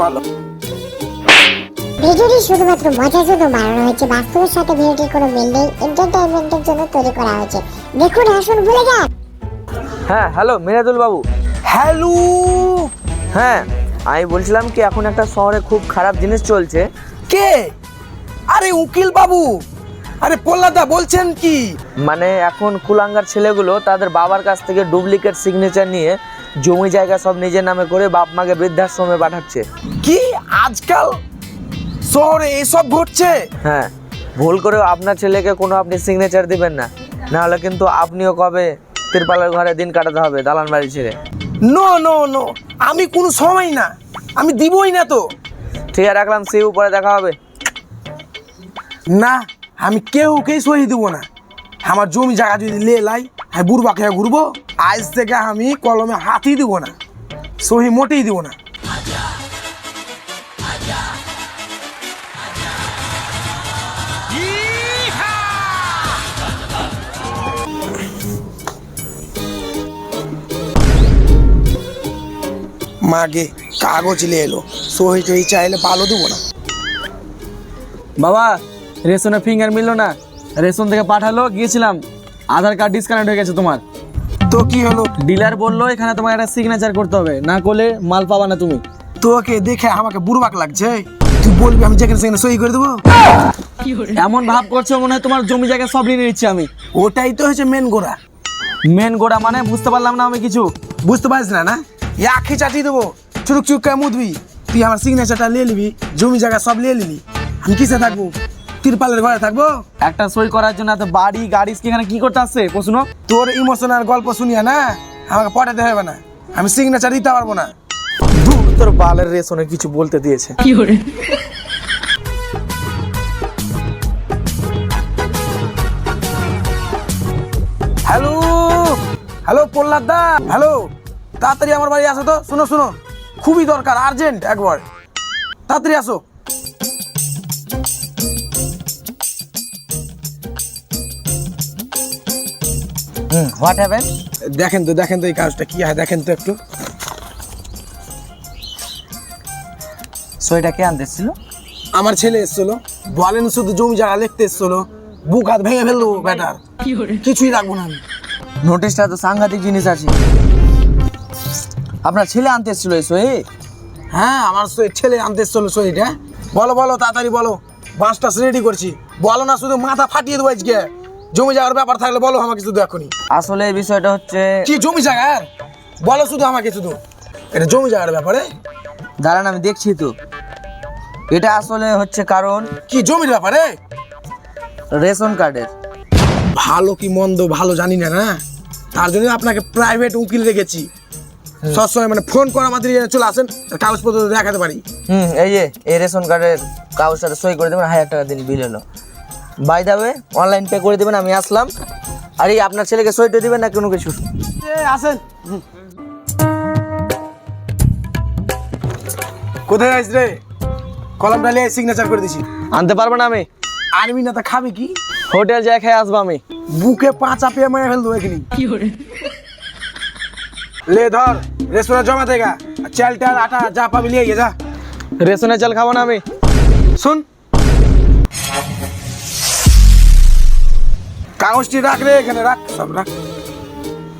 বলো ভিডিওটি শুধুমাত্র মজার জন্য বানানো হয়েছে বাস্তবের সাথে ভিডিওটির কোনো মিল নেই এন্টারটেইনমেন্টের জন্য তৈরি করা হয়েছে। দেখুন আসুন ভুলে যান। হ্যাঁ হ্যালো মিরাজুল বাবু। হ্যালো! হ্যাঁ আমি বলছিলাম কি এখন একটা শহরে খুব খারাপ জিনিস চলছে। কে? আরে উকিল বাবু! আরে পোল্লাদা বলছেন কি? মানে এখন কুলাঙ্গার ছেলেগুলো তাদের বাবার কাছ থেকে ডুপ্লিকেট সিগনেচার নিয়ে জমি জায়গা সব নিজের নামে করে বাপ মাকে বৃদ্ধাশ্রমে পাঠাচ্ছে। কি? আজকাল? শহরে এসব ঘটছে? হ্যাঁ। ভুল করেও আপনার ছেলেকে কোনো আপনি সিগনেচার দিবেন না। নাহলে কিন্তু আপনিও কবে তিরপালের ঘরে দিন কাটাতে হবে দালান বাড়ি ছেড়ে। নো নো নো আমি কোনো সময় না। আমি দিবই না তো। ঠিক আছে রাখলাম। সে উপরে দেখা হবে। না আমি কেউ কেই সহি দেবো না। আমার জমি জায়গা যদি লে লাই আমি বুড়বা খেয়ে ঘুরবো। আজ থেকে আমি কলমে হাতই দিব না, সহি মোটেই দিব না। মাকে কাগজ নিয়ে এলো। সহি টহি চাইলে ভালো দেবো না। বাবা রেশনে ফিঙ্গার মিললো না। রেশন থেকে পাঠালো, গিয়েছিলাম। আধার কার্ড ডিসকানেক্ট হয়ে গেছে তোমার। তো কি হলো? ডিলার বলল এখানে তোমার একটা সিগনেচার করতে হবে। না করলে মাল পাবা না তুমি। তোকে দেখে আমাকে বুড়বাক লাগছে। তুই বলবি আমি যেখানে সেখানে সই করে দেবো? এমন ভাব করছ মনে হয় তোমার জমি জায়গা সব নিয়ে নিচ্ছি আমি। ওটাই তো হচ্ছে মেন গোড়া। মেন গোড়া মানে বুঝতে পারলাম না আমি কিছু। বুঝতে পারছি না না? ইয়াকে চাটিয়ে দেবো। চুরুক চুরুক করে মুদবি। তুই আমার সিগনেচারটা নিয়ে নিবি জমি জায়গা সব নিয়ে নিবি। আমি কিসে থাকব? তিরপালের ঘরে থাকব? একটা সই করার জন্য এত বাড়ি গাড়ি এখানে কি করতে আসছে? প্রশ্ন তোর ইমোশনাল গল্প শুনিয়া না আমাকে পটাতে হবে না। আমি সিগনেচার দিতে পারব না। তোর বালের রেশনে কিছু বলতে দিয়েছে। Hello? Hello Prahlad da. Hello? তাড়াতাড়ি আমার বাড়ি আসো তো। শুনো শুনো। খুবই দরকার আর্জেন্ট একবার। তাড়াতাড়ি আসো। হোয়াট হ্যাপেন দেখেন তো দেখেন তো এই কাজটা কি হয় দেখেন তো একটু। সইটা কে আনতেছিল আমার ছেলে এসছিল। বলেন শুধু জমি জায়গা লিখতে এসছিল বুক হাত ভেঙে ফেলব ব্যাটার কিছুই রাখব না আমি। নোটিশটা তো সাংঘাতিক জিনিস আছে। আপনার ছেলে আনতে এসেছিল এই সই? হ্যাঁ আমার ছেলে আনতে এসছিল সইটা। বলো বলো তাড়াতাড়ি বলো। বাসটা রেডি করছি। বলো না শুধু মাথা ফাটিয়ে দেবো আজকে। জমি জায়গার ব্যাপার থাকলে বলো আমাকে শুধু এখনই। আসলে এই বিষয়টা হচ্ছে কি জমি জায়গার বলো শুধু আমাকে শুধু। এটা জমি জায়গার ব্যাপারে? দাঁড়ান আমি দেখছি তো। এটা আসলে হচ্ছে কারণ কি জমির ব্যাপারে? রেশন কার্ডের। ভালো কি মন্দ ভালো জানি না না? তার জন্য আপনাকে প্রাইভেট উকিল রেখেছি। সবসময় মানে ফোন করা মাত্র চলে আসেন কাগজপত্র দেখাতে পারি। হুম এই যে এই রেশন কার্ডের কাগজটা সই করে দেবেন হাজার টাকা দিন বিল হলো বাই দাবে অনলাইন পে করে দেবেন আমি আসলাম। আর এই আপনার ছেলেকে সইটা দিবেন না কোনো কিছু? এ, আসেন। কোথায় আছিস রে? কলমটা নিয়ে সিগনেচার করে দিছি। আনতে পারব না আমি। আনবি না তা খাবি কি? হোটেল যাই খেয়ে আসব আমি। বুকে পাঁচা পেয়ে মেরে ফেলব এখানে। কি করে? লে ধর রেস্তোরাঁ জমা দেগা চাল টাল আটা যা পাবি লিয়ে যা। রেশনের চাল খাব না আমি। শুন কাগজটি রাখ রে এখানে রাখ সব রাখ।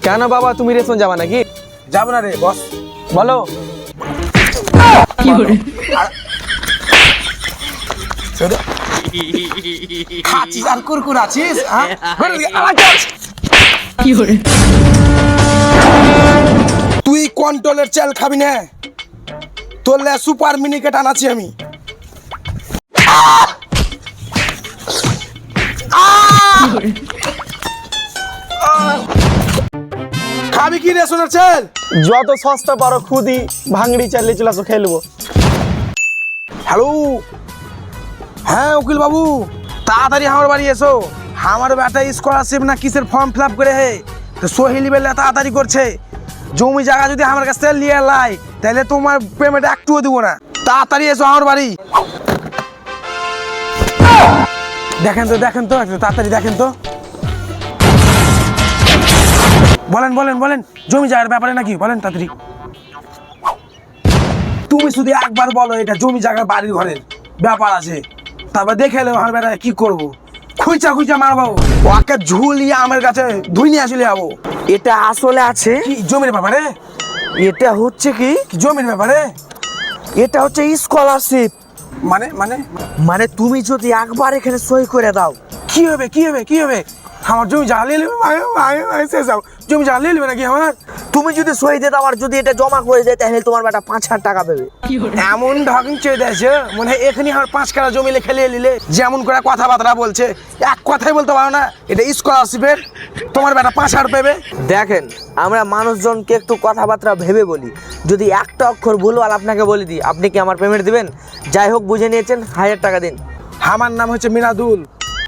কেন বাবা তুমি রেশন যাবা নাকি? যাব না রে বস। বলো। খাচ্ছিস আর কুরকুর আছিস হ্যাঁ? আবার যাস। তুই কন্ট্রোলের চাল খাবি না। তোর সুপার মিনিকেট আনাচ্ছি আমি। খাবি কি রেশনের চাল? যত সস্তা পারো খুদি ভাঙড়ি চালিয়ে চলে আসো খেলব হ্যালো? হ্যাঁ উকিল বাবু। তাড়াতাড়ি আমার বাড়ি এসো। আমার বেটা স্কলারশিপ না কিসের ফর্ম ফিল আপ করে হে? তো সোহেলি বেলা তাড়াতাড়ি করছে। জমি জায়গা যদি আমার কাছ থেকে নিয়ে লাই তাহলে তোমার পেমেন্ট একটুও দিব না। তাড়াতাড়ি এসো আমার বাড়ি। দেখেন তো দেখেন তো একটু তাড়াতাড়ি দেখেন তো। বলেন বলেন বলেন। জমি জায়গার ব্যাপারে নাকি? বলেন তাড়াতাড়ি। তুমি শুধু একবার বলো এটা জমি জায়গা বাড়ির ঘরের ব্যাপার আছে। তারপর দেখে এলো আমার বেটা কি করব? খুঁচা খুঁচা মারবো। ওকে ঝুলিয়ে আমার কাছে ধুই নিয়ে আসলে যাব। এটা আসলে আছে? কি জমির ব্যাপারে? এটা হচ্ছে কি? কি জমির ব্যাপারে? এটা হচ্ছে স্কলারশিপ মানে মানে? মানে তুমি যদি একবার এখানে সই করে দাও। কি হবে কি হবে কি হবে? আমার জমি জ্বালিয়ে নেবে ভাই ভাই ভাই শেষ যাও জমি জ্বালিয়ে নেবে নাকি আমার? তুমি যদি সই দিয়ে দাও আর যদি এটা জমা করে দেয় তাহলে তোমার বেটা পাঁচ হাজার টাকা পাবে এমন ঢকিং চেয়ে দিয়েছে মনে হয় এখানে আমার পাঁচ কাটা জমি লিখে নিয়ে নিলে যেমন করে কথাবার্তা বলছে এক কথাই বলতে পারো না এটা স্কলারশিপের তোমার বেটা পাঁচ হাজার পেবে। দেখেন আমরা মানুষজনকে একটু কথাবার্তা ভেবে বলি। যদি একটা অক্ষর ভুলভাল আপনাকে বলে দিই আপনি কি আমার পেমেন্ট দিবেন? যাই হোক বুঝে নিয়েছেন হাজার টাকা দিন। আমার নাম হচ্ছে মিনাদুল।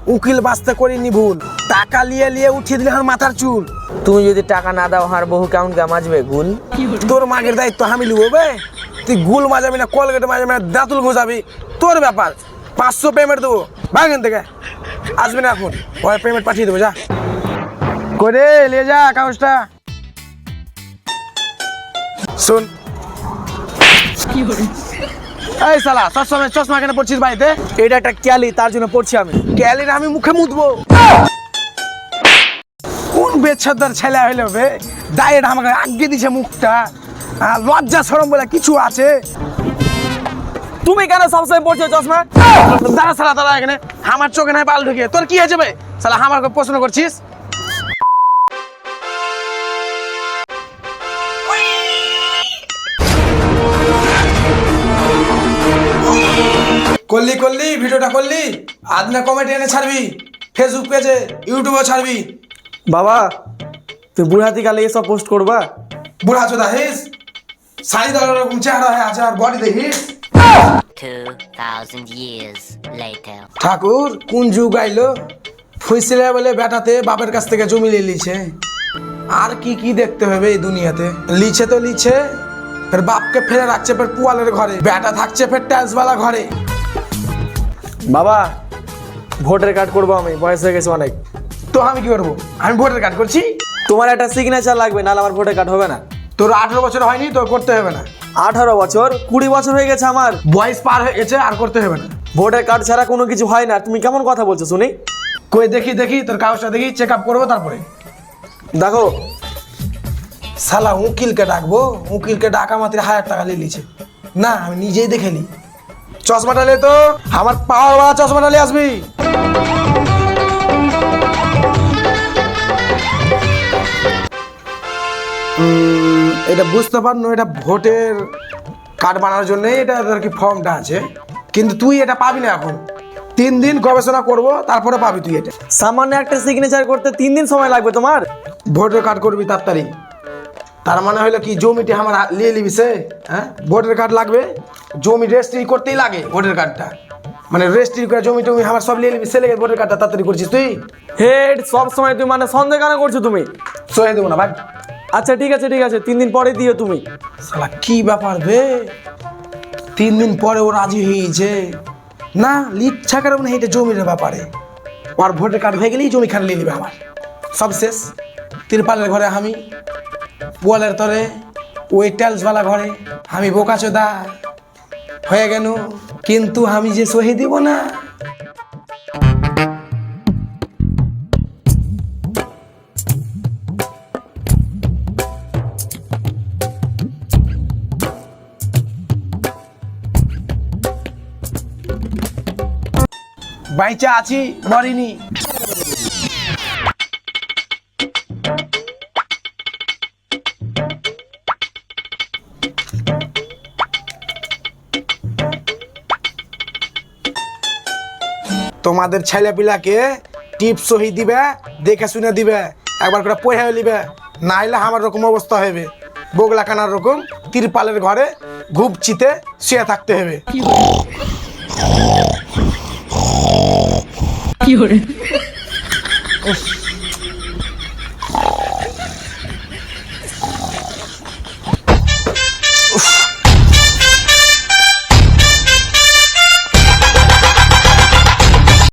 উকিল বাস্তে করিনি ভুল। টাকা লিয়ে লিয়ে উঠিয়ে দিলে আমার মাথার চুল। তুমি যদি টাকা না দাও আর বহু কেমন কে মাজবে গুল? তোর মাগের দায়িত্ব আমি লিবো বে। তুই গুল মাজাবি না কলগেট মাজাবি না দাঁতুল ঘোষাবি তোর ব্যাপার। পাঁচশো পেমেন্ট দেবো। ভাগেন থেকে। আসবি না এখন। ওই পেমেন্ট পাঠিয়ে দেবো যা। করে নিয়ে যা কাগজটা। শোন এই সালা সবসময় চশমা কেন পড়ছিস বাড়িতে? এটা একটা ক্যালি তার জন্য পড়ছি আমি। ক্যালির আমি মুখে মুতবো কোন বেচ্ছাদার ছেলে হইল বে? ডায়েট আমাকে আগে দিছে মুখটা। আর লজ্জা সরম বলে কিছু আছে। তুমি কেন সবসময় পড়ছো চশমা? দাঁড়া সালা দাঁড়া এখানে। আমার চোখে নাই পাল ঢুকে। তোর কি হয়েছে বে? সালা আমার প্রশ্ন করছিস? করলি করলি ভিডিওটা করলি আজ না কমেডি এনে ছাড়বি ফেসবুক পেজে ইউটিউবে ছাড়বি। বাবা তুই বুড়াতি কালে এসব পোস্ট করবা? বুড়া চোদা হিস শাড়ি দেওয়ার এরকম চেহারা হয়ে আছে আর বডি দেখিস। 2,000 years later. ঠাকুর কোন যুগ আইলো? ফুইছিলে বলে বেটাতে বাপের কাছ থেকে জমি নিয়ে লিছে। আর কি কি দেখতে হবে এই দুনিয়াতে? লিছে তো লিছে ফের বাপকে ফেলে রাখছে ফের পুয়ালের ঘরে। বেটা থাকছে ফের ট্যাক্সওয়ালা ঘরে। বাবা ভোটার কার্ড করব আমি বয়স হয়ে গেছে অনেক। তো আমি কি করব? আমি ভোটার কার্ড করছি? তোমার একটা সিগনেচার লাগবে নাহলে আমার ভোটার কার্ড হবে না। তোর আঠেরো বছর হয়নি তো করতে হবে না। আঠারো বছর কুড়ি বছর হয়ে গেছে আমার। বয়স পার হয়ে গেছে আর করতে হবে না। ভোটার কার্ড ছাড়া কোনো কিছু হয় না। তুমি কেমন কথা বলছো শুনি। কই দেখি দেখি তোর কাগজটা দেখি চেক আপ করব তারপরে। দেখো। শালা উকিলকে ডাকবো উকিলকে ডাকা মাত্র হাজার টাকা নিয়ে না আমি নিজেই দেখে নি। চশমাটা লে তো আমার পাওয়ার বাড়া চশমাটা নিয়ে আসবি। এটা বুঝতে পারনো এটা ভোটের কার্ড বানানোর জন্য এটা আর কি ফর্মটা আছে। কিন্তু তুই এটা পাবি না এখন। তিন দিন গবেষণা করব তারপরে পাবি তুই এটা। সামান্য একটা সিগনেচার করতে তিন দিন সময় লাগবে তোমার? ভোটের কার্ড করবি তাড়াতাড়ি তার মানে হলো কি জমিটি আমার নিয়ে নিবি সে হ্যাঁ? ভোটের কার্ড লাগবে। জমি রেজিস্ট্রি করতেই লাগে ভোটার কার্ডটা মানে রেজিস্ট্রি করে জমি টমি আমার সব নিয়ে নিবি সে লেগে ভোটার কার্ডটা তাড়াতাড়ি করছিস তুই? হেড সব সময় তুমি মানে সন্দেহ কেন করছ তুমি? সহে দেবো না ভাই আচ্ছা ঠিক আছে ঠিক আছে তিন দিন পরে দিও তুমি। শালা কি ব্যাপার বে তিন দিন পরে ও রাজি হয়েছে? না লিচ্ছা কারণ এটা জমির ব্যাপারে? ওর ভোটার কার্ড হয়ে গেলেই জমি খান নিয়ে নিবে আমার। সব শেষ। তিরপালের ঘরে আমি পোয়ালের তরে ওই টাইলসওয়ালা ঘরে আমি বোকা চোদা হয়ে গেল। কিন্তু আমি যে সহি দিব না। বাইচা আছি মরিনি। তোমাদের ছেলেপিলাকে টিপ সহি দিবে দেখে শুনে দিবে একবার করে পড়ে নিবে নাইলে আমার রকম অবস্থা হবে বগলা কানার রকম তিরপালের ঘরে ঘুপচিতে শুয়ে থাকতে হবে উফ,